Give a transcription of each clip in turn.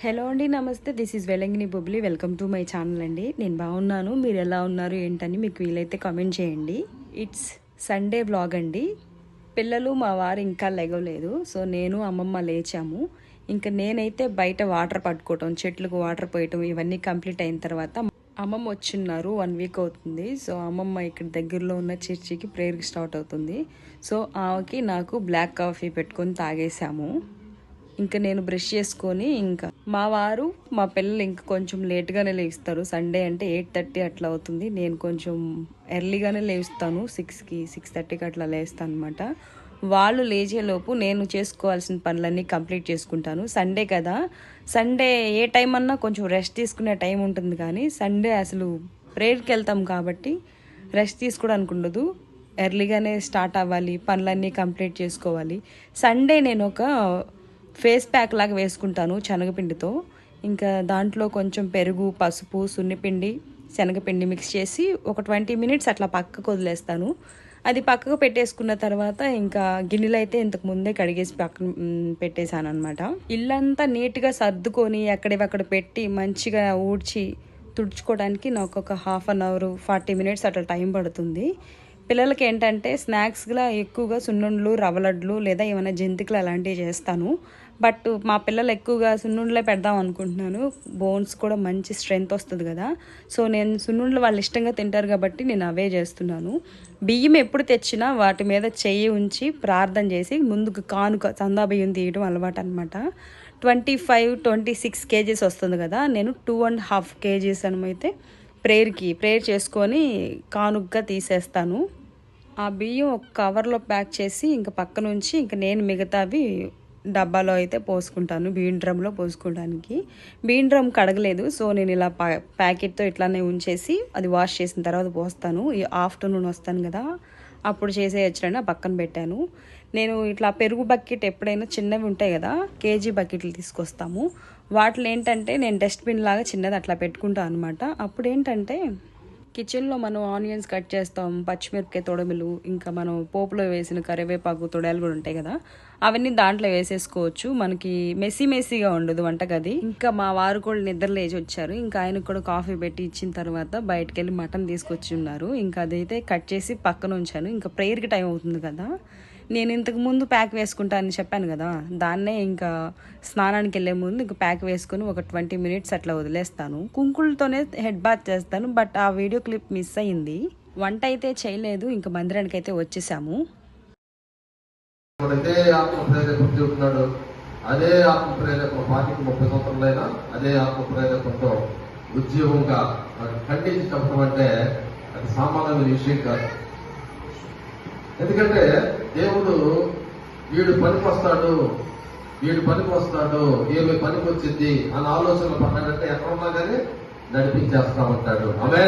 Hello అండి నమస్తే. This is Velangini Bubbly. Welcome to my channel అండి. నేను బాగున్నాను. మీరు ఎలా ఉన్నారు ఏంటని మీకు వీలైతే కామెంట్ చేయండి. ఇట్స్ సండే బ్లాగ్ అండి. పిల్లలు మా వారు ఇంకా లెగవలేదు సో నేను అమ్మమ్మ లేచాము. ఇంకా నేనైతే బయట వాటర్ పట్టుకోవటం చెట్లకు వాటర్ పోయటం ఇవన్నీ కంప్లీట్ అయిన తర్వాత అమ్మమ్మ వచ్చిన్నారు. వన్ వీక్ అవుతుంది. సో అమ్మమ్మ ఇక్కడ దగ్గరలో ఉన్న చర్చికి ప్రేయర్కి స్టార్ట్ అవుతుంది. సో ఆమెకి నాకు బ్లాక్ కాఫీ పెట్టుకొని తాగేసాము ఇంకా నేను బ్రష్ చేసుకొని ఇంకా మా వారు మా పిల్లలు ఇంకా కొంచెం లేట్గానే లేస్తారు. సండే అంటే ఎయిట్ థర్టీ అట్లా అవుతుంది. నేను కొంచెం ఎర్లీగానే లేస్తాను. సిక్స్కి సిక్స్ థర్టీకి అట్లా లేస్తాను అనమాట వాళ్ళు లేచేలోపు నేను చేసుకోవాల్సిన పనులన్నీ కంప్లీట్ చేసుకుంటాను. సండే కదా. సండే ఏ టైం అన్నా కొంచెం రెస్ట్ తీసుకునే టైం ఉంటుంది కానీ సండే అసలు ప్రేయర్కి వెళ్తాం కాబట్టి రెస్ట్ తీసుకోవడానికి ఉండదు. ఎర్లీగానే స్టార్ట్ అవ్వాలి పనులన్నీ కంప్లీట్ చేసుకోవాలి. సండే నేను ఒక ఫేస్ ప్యాక్ లాగా వేసుకుంటాను శనగపిండితో. ఇంకా దాంట్లో కొంచెం పెరుగు పసుపు సున్నిపిండి శనగపిండి మిక్స్ చేసి ఒక ట్వంటీ మినిట్స్ అట్లా పక్కకు వదిలేస్తాను. అది పక్కకు పెట్టేసుకున్న తర్వాత ఇంకా గిన్నెలు అయితే ఇంతకు ముందే కడిగేసి పక్కన పెట్టేశాను అనమాట ఇల్లంతా నీట్గా సర్దుకొని ఎక్కడివక్కడ పెట్టి మంచిగా ఊడ్చి తుడుచుకోవడానికి నాకు ఒక half an hour forty minutes అట్లా టైం పడుతుంది. పిల్లలకి ఏంటంటే స్నాక్స్గా ఎక్కువగా సున్నుండ్లు రవ్వలడ్లు లేదా ఏమైనా జంతికలు అలాంటివి చేస్తాను. బట్ మా పిల్లలు ఎక్కువగా సున్నుండలే పెడదాం అనుకుంటున్నాను. బోన్స్ కూడా మంచి స్ట్రెంగ్త్ వస్తుంది కదా. సో నేను సున్నుండలు వాళ్ళు ఇష్టంగా తింటారు కాబట్టి నేను అవే చేస్తున్నాను. బియ్యం ఎప్పుడు తెచ్చినా వాటి మీద చెయ్యి ఉంచి ప్రార్థన చేసి ముందుకు కానుక చందా బియ్యం తీయడం అలవాటు అనమాట twenty five twenty six KGs వస్తుంది కదా. నేను టూ అండ్ హాఫ్ కేజీస్ అనమైతే ప్రేయర్కి ప్రేయర్ చేసుకొని కానుకగా తీసేస్తాను. ఆ బియ్యం ఒక కవర్లో ప్యాక్ చేసి ఇంకా పక్క నుంచి ఇంకా నేను మిగతావి డబ్బాలో అయితే పోసుకుంటాను బియ్యం డ్రమ్లో పోసుకోవడానికి. బియ్యం డ్రమ్ కడగలేదు సో నేను ఇలా పా ప్యాకెట్తో ఇట్లానే ఉంచేసి అది వాష్ చేసిన తర్వాత పోస్తాను. ఈ ఆఫ్టర్నూన్ వస్తాను కదా అప్పుడు చేసేయచ్చులని ఆ పక్కన పెట్టాను. నేను ఇట్లా పెరుగు బకెట్ ఎప్పుడైనా చిన్నవి ఉంటాయి కదా కేజీ బకెట్లు తీసుకొస్తాము. వాటిలో ఏంటంటే నేను డస్ట్బిన్ లాగా చిన్నది అట్లా పెట్టుకుంటాను అనమాట అప్పుడు ఏంటంటే కిచెన్లో మనం ఆనియన్స్ కట్ చేస్తాం పచ్చిమిరపకాయ తొడమిలు ఇంకా మనం పోపులో వేసిన కరివేపాకు తొడలు కూడా ఉంటాయి కదా అవన్నీ దాంట్లో వేసేసుకోవచ్చు. మనకి మెస్సీ మెస్సీగా ఉండదు వంటగది. ఇంకా మా వారు కూడా నిద్ర లేచి వచ్చారు. ఇంకా ఆయనకు కూడా కాఫీ పెట్టి ఇచ్చిన తర్వాత బయటకు వెళ్ళి మటన్ తీసుకొచ్చి ఉన్నారు. ఇంకా అదైతే కట్ చేసి పక్కన ఉంచాను. ఇంకా ప్రేయర్కి టైం అవుతుంది కదా. నేను ఇంతకు ముందు ప్యాక్ వేసుకుంటానని చెప్పాను కదా దాన్నే ఇంకా స్నానానికి వెళ్ళే ముందు ఇంకా ప్యాక్ వేసుకొని ఒక ట్వంటీ మినిట్స్ అట్లా వదిలేస్తాను. కుంకులతోనే హెడ్ బాత్ చేస్తాను బట్ ఆ వీడియో క్లిప్ మిస్ అయింది. వంట అయితే చేయలేదు ఇంకా మందిరానికి అయితే వచ్చేసాము. అదే ఆత్మ ప్రేరేపణ చెబుతున్నాడు ముప్పై సంవత్సరాలైనా అదే ఆత్మ ప్రేరేపణతో ఉద్యోగంగా వాటిని ఖండించి చెప్పడం అంటే అది సామాన్యమైన విషయం కాదు. ఎందుకంటే దేవుడు వీడు పనికి వస్తాడు వీడు పనికి వస్తాడు ఏమి పనికి వచ్చింది అన్న ఆలోచనలు పడ్డాడంటే ఎక్కడ ఉన్నా కానీ నడిపించేస్తామంటాడు ఆమె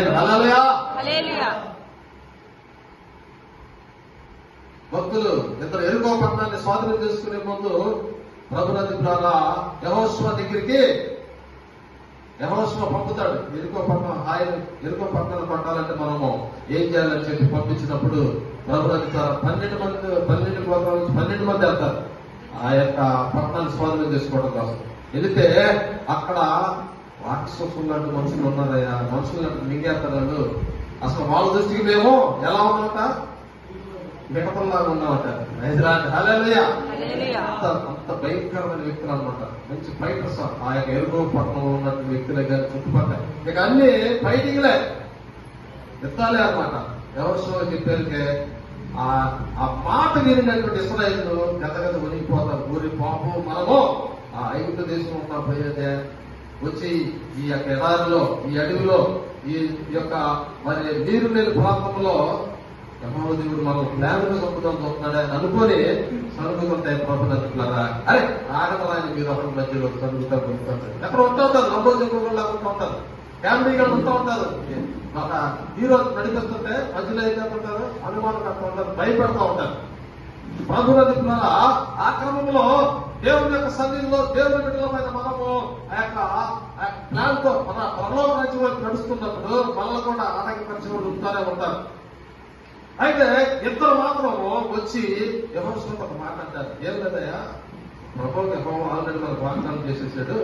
భక్తులు ఇద్దరు ఎరుకో పట్టణాన్ని స్వాధీనం చేసుకునే ముందు ప్రభునది ద్వారా యహోస్వ దగ్గరికి యహోస్వ పంపుతాడు. ఎరుకో పట్టణం ఆయన ఎరుకో పట్టణాన్ని పట్టాలంటే మనము ఏం చేయాలని చెప్పి పంపించినప్పుడు పన్నెండు మంది పన్నెండు గోత్రాల నుంచి పన్నెండు మంది వెళ్తారు. ఆ యొక్క పట్టణాన్ని స్వాధీనం చేసుకోవడం కోసం. వెళితే అక్కడ రాక్షసులు లాంటి మనుషులు ఉన్నారయ్యా. మనుషులు లాంటి మింగేస్తారు అసలు వాళ్ళ దృష్టికి మేము ఎలా ఉన్నామట? మిగతల్లాగా ఉన్నామట. అంత అంత భయంకరమైన వ్యక్తులు అనమాట మంచి ఫైటర్స్ ఆ యొక్క ఎరుగో పట్టణంలో ఉన్నటువంటి వ్యక్తులే కానీ చుట్టుపక్కల. ఇక అన్ని ఫైటింగ్లే యుద్ధాలే అనమాట ఎవరు సో చెప్పారంటే ఆ ఆ మాట వినినటువంటి ఇస్రాయిల్ గతగత ఉనిగిపోతారు ఊరి పాపం మనము ఆ ఐగుప్త దేశం ఉన్న పోయేదే. వచ్చి ఈ యొక్క ఎడారిలో ఈ అడవిలో ఈ యొక్క మరి నీరు లేని ప్రాంతంలో యమో దేవుడు మనం ప్లాన్గా చంపుతాం చూస్తున్నాడే అని అనుకొని సరుగుతుంటాయి ప్రభుత్వారా అరే ఆగమని మీరు అక్కడ మధ్యలో సరుగుతా ఉంటారు ఎక్కడ ఉంటా ఉంటారు నంబర్ చెప్పుకోకుండా ఉంటారు. ఫ్యామిలీగా ఉంటా ఉంటారు. ఒక హీరో నడిపిస్తుంటే ప్రజలు ఏం చేస్తుంటారు? అనుమానం కడుతూ ఉంటారు భయపడుతూ ఉంటారు. ప్రభుత్వారా ఆ క్రమంలో దేవుని యొక్క సన్నిధిలో దేవుని బిడ్డలమైన మనము ఆ యొక్క ప్లాన్తో మన పరలోక రాజ్యం వైపు నడుస్తున్నప్పుడు మనల్ని కూడా ఆటంకపరిచే వాళ్ళు ఉంటారే. ఉంటారు అయితే ఇద్దరు మాత్రం వచ్చి ఎవరు ఒక మాట అంటారు. ఏం లేదయ్యా? ప్రభుత్వం ఎవరు ఆల్రెడీ మనకు వాగ్దానం చేసేసాడు.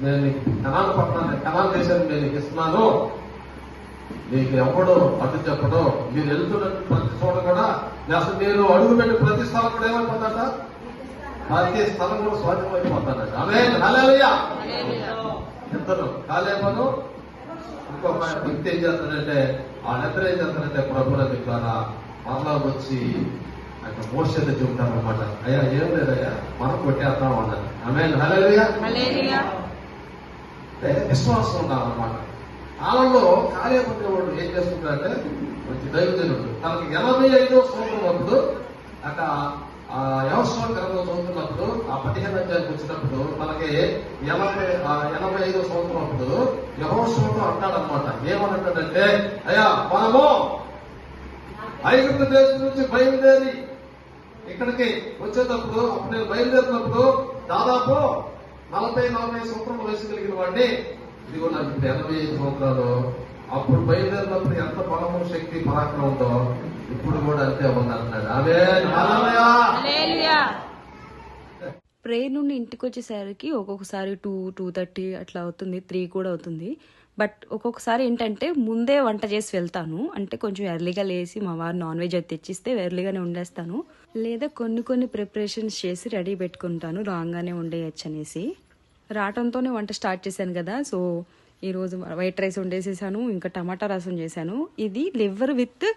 నేను కణాలు పట్టణాన్ని కణాలు దేశాన్ని నేను ఇస్తున్నాను. నీకు ఎవడు అడ్డు చెప్పడు మీరు వెళ్తున్న ప్రతి చోట కూడా అసలు నేను అడుగు పెట్టి ప్రతి స్థలం కూడా ఏమైపోతాడ ప్రతి స్థలం కూడా ఆమె హల్లెలూయా ఇద్దరు కాలేపను ఇంకొక వ్యక్తి ఏం చేస్తాడంటే వాళ్ళిద్దరు ఏం చేస్తారంటే ప్రభుత్వ ద్వారా మరలా వచ్చి అక్కడ మోసేది చెబుతారు అనమాట అయ్యా ఏం లేదయ్యా మనం కొట్టేస్తాం అన్నది ఆమె విశ్వాసం ఉండాలన్నమాట. కాలంలో కార్యపడేవాడు ఏం చేస్తుంటాడంటే మంచి దైవజనుడు. తనకి ఎనభై ఐదో సంవత్సరం అప్పుడు అక్కడ ఆ వ్యవసాయ గ్రంథం చదువుతున్నప్పుడు ఆ పదిహేను అధ్యాయానికి వచ్చినప్పుడు మనకి ఎనభై ఎనభై ఐదో సంవత్సరం అప్పుడు యహోత్సవంతో అంటాడనమాట ఏమనంటాడంటే అయ్యా మనము ఐగుప్తు దేశం నుంచి బయలుదేరి ఇక్కడికి వచ్చేటప్పుడు అప్పుడు నేను బయలుదేరినప్పుడు దాదాపు నలభై నలభై సంవత్సరం వయసు కలిగిన వాడిని ఇదిగో నాకు ఇప్పుడు ఎనభై ఐదు సంవత్సరాలు. అప్పుడు బయలుదేరినప్పుడు ఎంత బలము శక్తి పరాక్రమం ఉందో ఇప్పుడు కూడా అంతే ఉంది అంటున్నాడు ఆమె ప్రేయర్ నుండి ఇంటికి వచ్చేసరికి ఒక్కొక్కసారి టూ టూ థర్టీ అట్లా అవుతుంది త్రీ కూడా అవుతుంది. బట్ ఒక్కొక్కసారి ఏంటంటే ముందే వంట చేసి వెళ్తాను. అంటే కొంచెం ఎర్లీగా లేసి మా వారు నాన్ వెజ్ అది తెచ్చిస్తే ఎర్లీగానే వండేస్తాను లేదా కొన్ని కొన్ని ప్రిపరేషన్స్ చేసి రెడీ పెట్టుకుంటాను. రాగానే వండేయచ్చు అనేసి. రావటంతోనే వంట స్టార్ట్ చేశాను కదా. సో ఈరోజు వైట్ రైస్ వండేసేసాను ఇంకా టమాటా రసం చేశాను. ఇది లివర్ విత్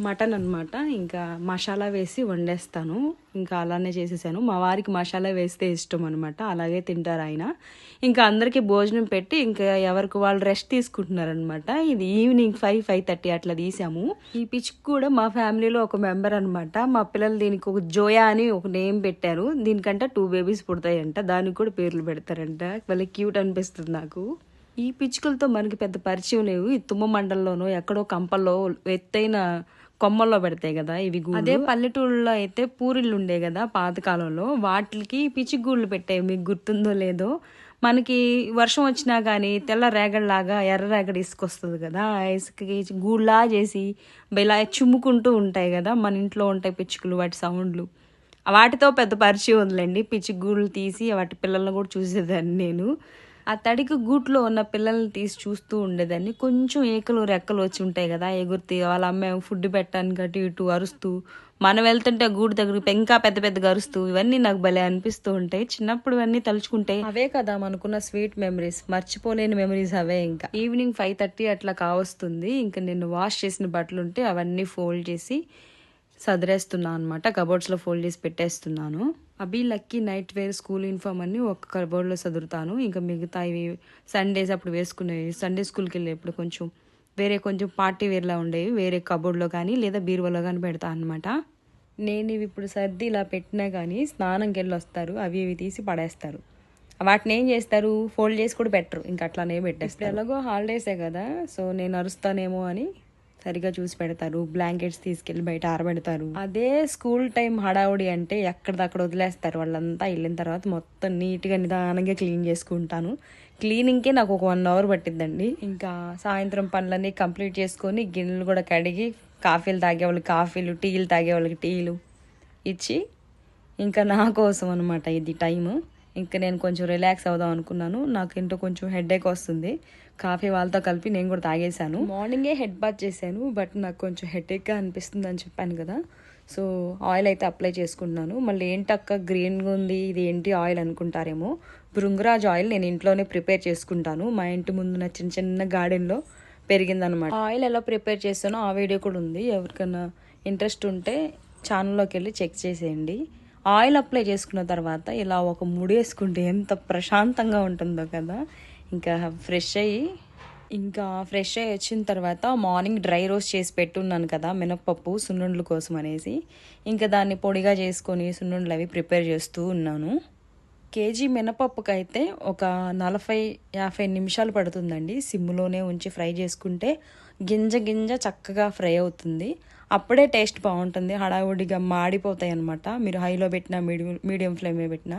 మటన్ అన్నమాట. ఇంకా మసాలా వేసి వండేస్తాను. ఇంకా అలానే చేసేసాను. మా వారికి మసాలా వేస్తే ఇష్టం అనమాట అలాగే తింటారు ఆయన. ఇంకా అందరికీ భోజనం పెట్టి ఇంకా ఎవరికి వాళ్ళు రెస్ట్ తీసుకుంటున్నారనమాట ఇది ఈవినింగ్ ఫైవ్ ఫైవ్ థర్టీ అట్లా తీసాము. ఈ పిచ్ కూడా మా ఫ్యామిలీలో ఒక మెంబర్ అనమాట మా పిల్లలు దీనికి ఒక జోయా అని ఒక నేమ్ పెట్టారు. దీనికంటే టూ బేబీస్ పుడతాయంట. దానికి కూడా పేర్లు పెడతారంట. వాళ్ళకి క్యూట్ అనిపిస్తుంది నాకు. ఈ పిచ్చుకలతో మనకి పెద్ద పరిచయం లేవు. ఈ తుమ్మ మండలంలోనో ఎక్కడో కంపల్లో ఎత్తైన కొమ్మల్లో పెడతాయి కదా ఇవి అదే పల్లెటూళ్ళలో అయితే పూరిళ్ళు ఉండే కదా పాతకాలంలో. వాటికి పిచ్చిగూళ్ళు పెట్టాయి మీకు గుర్తుందో లేదో మనకి వర్షం వచ్చినా కానీ తెల్ల రేగడిలాగా ఎర్ర రేగడి ఇసుకొస్తుంది కదా ఇసుకకి గూళ్ళా చేసి ఇలా చిమ్ముకుంటూ ఉంటాయి కదా మన ఇంట్లో ఉంటాయి పిచ్చుకలు వాటి సౌండ్లు. వాటితో పెద్ద పరిచయం ఉందిలేండి పిచ్చి గూళ్ళు తీసి వాటి పిల్లల్ని కూడా చూసేదాన్ని నేను. ఆ తడికి గూట్లో ఉన్న పిల్లల్ని తీసి చూస్తూ ఉండేదాన్ని. కొంచెం ఏకలు రెక్కలు వచ్చి ఉంటాయి కదా ఎగురుతి వాళ్ళ అమ్మ ఫుడ్ పెట్టడానికి అటు ఇటు అరుస్తూ మనం వెళ్తుంటే గూడు దగ్గర ఇంకా పెద్ద పెద్దగా అరుస్తూ ఇవన్నీ నాకు భలే అనిపిస్తూ ఉంటాయి. చిన్నప్పుడు ఇవన్నీ తలుచుకుంటే అవే కదా మనకున్న స్వీట్ మెమరీస్ మర్చిపోలేని మెమరీస్ అవే ఇంకా. ఈవినింగ్ ఫైవ్ థర్టీ అట్లా కావస్తుంది. ఇంకా నేను వాష్ చేసిన బట్టలు ఉంటే అవన్నీ ఫోల్డ్ చేసి సదిరేస్తున్నాను అనమాట కబోర్డ్స్లో ఫోల్డ్ చేసి పెట్టేస్తున్నాను. Abhi Lucky night wear school uniform అన్ని ఒక కబోర్డ్లో సదురుతాను. ఇంకా మిగతా ఇవి సండేస్ అప్పుడు వేసుకునేవి సండే స్కూల్కి వెళ్ళేప్పుడు కొంచెం వేరే కొంచెం పార్టీ వేర్లా ఉండేవి. వేరే కబోర్డ్లో కానీ లేదా బీరువాలో కానీ పెడతా అనమాట నేను ఇవి ఇప్పుడు సర్ది ఇలా పెట్టినా కానీ స్నానంకి వెళ్ళి వస్తారు. అవి ఇవి తీసి పడేస్తారు. వాటిని ఏం చేస్తారు? ఫోల్డ్ చేసి కూడా పెట్టరు. ఇంకా అట్లానే పెట్టేస్తారు. ఎలాగో హాలిడేసే కదా సో నేను అరుస్తానేమో అని సరిగా చూసి పెడతారు బ్లాంకెట్స్ తీసుకెళ్ళి బయట ఆరబెడతారు. అదే స్కూల్ టైం హడావుడి అంటే ఎక్కడిదక్కడ వదిలేస్తారు. వాళ్ళంతా వెళ్ళిన తర్వాత మొత్తం నీట్గా నిదానంగా క్లీన్ చేసుకుంటాను. క్లీనింగ్కే నాకు ఒక వన్ అవర్ పట్టిద్దండి. ఇంకా సాయంత్రం పనులన్నీ కంప్లీట్ చేసుకొని గిన్నెలు కూడా కడిగి కాఫీలు తాగే వాళ్ళకి కాఫీలు టీలు తాగే వాళ్ళకి టీలు ఇచ్చి ఇంకా నా కోసం అనమాట ఇది టైము. ఇంకా నేను కొంచెం రిలాక్స్ అవుదాం అనుకున్నాను. నాకు ఏంటో కొంచెం హెడేక్ వస్తుంది. కాఫీ వాళ్ళతో కలిపి నేను కూడా తాగేశాను. మార్నింగే హెడ్ బాత్ చేశాను బట్ నాకు కొంచెం హెడేక్గా అనిపిస్తుంది అని చెప్పాను కదా. సో ఆయిల్ అయితే అప్లై చేసుకుంటున్నాను. మళ్ళీ ఏంటక్క గ్రీన్గా ఉంది ఇది ఏంటి ఆయిల్ అనుకుంటారేమో. భృంగరాజ్ ఆయిల్ నేను ఇంట్లోనే ప్రిపేర్ చేసుకుంటాను. మా ఇంటి ముందున్న చిన్న చిన్న గార్డెన్లో పెరిగిందనమాట ఆయిల్ ఎలా ప్రిపేర్ చేస్తానో ఆ వీడియో కూడా ఉంది. ఎవరికైనా ఇంట్రెస్ట్ ఉంటే ఛానల్లోకి వెళ్ళి చెక్ చేసేయండి. ఆయిల్ అప్లై చేసుకున్న తర్వాత ఇలా ఒక ముడి వేసుకుంటే ఎంత ప్రశాంతంగా ఉంటుందో కదా. ఇంకా ఫ్రెష్ అయ్యి ఇంకా ఫ్రెష్ అయ్యి వచ్చిన తర్వాత మార్నింగ్ డ్రై రోస్ట్ చేసి పెట్టున్నాను కదా మినప్పప్పు సున్నుండ్ల కోసం అనేసి. ఇంకా దాన్ని పొడిగా చేసుకొని సున్నుండ్లు అవి ప్రిపేర్ చేస్తూ ఉన్నాను. కేజీ మినపప్పుకైతే ఒక నలభై యాభై నిమిషాలు పడుతుందండి. సిమ్లోనే ఉంచి ఫ్రై చేసుకుంటే గింజ గింజ చక్కగా ఫ్రై అవుతుంది. అప్పుడే టేస్ట్ బాగుంటుంది. హడావుడిగా మాడిపోతాయి అనమాట మీరు హైలో పెట్టినా మీడియం మీడియం ఫ్లేమ్లో పెట్టినా.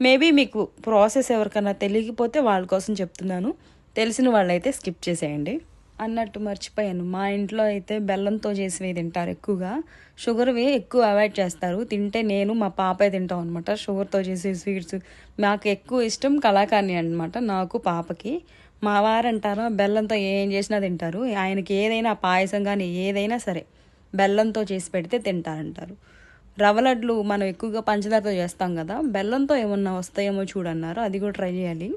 మేబీ మీకు ప్రాసెస్ ఎవరికైనా తెలియకపోతే వాళ్ళ కోసం చెప్తున్నాను. తెలిసిన వాళ్ళైతే స్కిప్ చేసేయండి. అన్నట్టు మర్చిపోయాను. మా ఇంట్లో అయితే బెల్లంతో చేసినవి తింటారు ఎక్కువగా. షుగర్వి ఎక్కువ అవాయిడ్ చేస్తారు. తింటే నేను మా పాపే తింటాం అనమాట షుగర్తో చేసే స్వీట్స్ నాకు ఎక్కువ ఇష్టం కళాకారిణి అనమాట నాకు పాపకి. మా వారు అంటారు బెల్లంతో ఏం చేసినా తింటారు. ఆయనకి ఏదైనా పాయసం కానీ ఏదైనా సరే బెల్లంతో చేసి పెడితే తింటారంటారు. రవ్వ లడ్లు మనం ఎక్కువగా పంచదారతో చేస్తాం కదా బెల్లంతో ఏమన్నా వస్తాయేమో చూడన్నారు. అది కూడా ట్రై చేయాలి.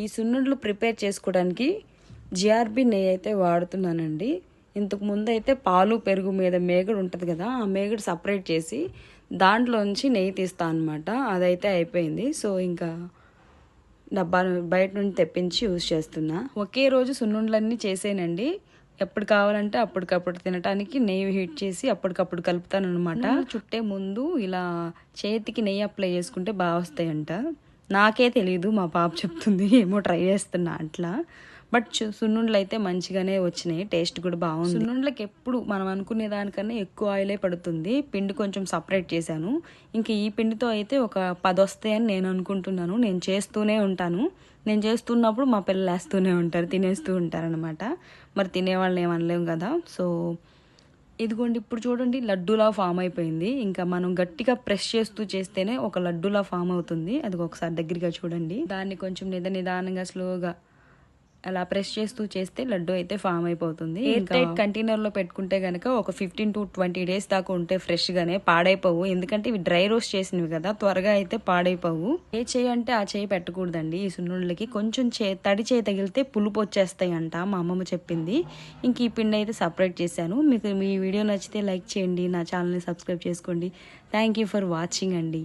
ఈ సున్నుండలు ప్రిపేర్ చేసుకోవడానికి జిఆర్బి నెయ్యి అయితే వాడుతున్నానండి. ఇంతకు ముందు అయితే పాలు పెరుగు మీద మేగడు ఉంటుంది కదా ఆ మేగడు సపరేట్ చేసి దాంట్లోంచి నెయ్యి తీస్తా అనమాట అదైతే అయిపోయింది. సో ఇంకా డబ్బా బయట నుండి తెప్పించి యూజ్ చేస్తున్నా. ఒకే రోజు సున్నుండ్లన్నీ చేసేనండి. ఎప్పుడు కావాలంటే అప్పటికప్పుడు తినడానికి నెయ్యి హీట్ చేసి అప్పటికప్పుడు కలుపుతాను అనమాట చుట్టే ముందు ఇలా చేతికి నెయ్యి అప్లై చేసుకుంటే బాగా వస్తాయంట. నాకే తెలియదు మా పాప చెప్తుంది ఏమో ట్రై చేస్తున్నా అట్లా. బట్ సున్నుండ్లు అయితే మంచిగానే వచ్చినాయి టేస్ట్ కూడా బాగుంది. సున్నుండ్లకి ఎప్పుడు మనం అనుకునే దానికన్నా ఎక్కువ ఆయిలే పడుతుంది. పిండి కొంచెం సపరేట్ చేశాను. ఇంకా ఈ పిండితో అయితే ఒక పది వస్తాయని నేను అనుకుంటున్నాను. నేను చేస్తూనే ఉంటాను. నేను చేస్తున్నప్పుడు మా పిల్లలు వేస్తూనే ఉంటారు తినేస్తూ ఉంటారనమాట మరి తినేవాళ్ళని ఏమనలేము కదా. సో ఇదిగోండి ఇప్పుడు చూడండి లడ్డూలా ఫామ్ అయిపోయింది. ఇంకా మనం గట్టిగా ప్రెస్ చేస్తూ చేస్తేనే ఒక లడ్డూలా ఫామ్ అవుతుంది. అది ఒకసారి దగ్గరగా చూడండి. దాన్ని కొంచెం నిద నిదానంగా స్లోగా అలా ప్రెస్ చేస్తూ చేస్తే లడ్డు అయితే ఫామ్ అయిపోతుంది. ఎయిర్ టైట్ కంటైనర్లో పెట్టుకుంటే గనక ఒక ఫిఫ్టీన్ టు ట్వంటీ డేస్ దాకా ఉంటే ఫ్రెష్ గానే పాడైపోవు. ఎందుకంటే ఇవి డ్రై రోస్ట్ చేసినవి కదా త్వరగా అయితే పాడైపోవు. ఏ చేయి అంటే ఆ చేయి పెట్టకూడదండి. ఈ సున్నుళ్ళకి కొంచెం చే తడి చేయి తగిలితే పులుపు వచ్చేస్తాయి అంట మా అమ్మమ్మ చెప్పింది. ఇంక ఈ పిండి అయితే సపరేట్ చేశాను. మీకు మీ వీడియో నచ్చితే లైక్ చేయండి నా ఛానల్ని సబ్స్క్రైబ్ చేసుకోండి. థ్యాంక్ యూ ఫర్ వాచింగ్ అండి.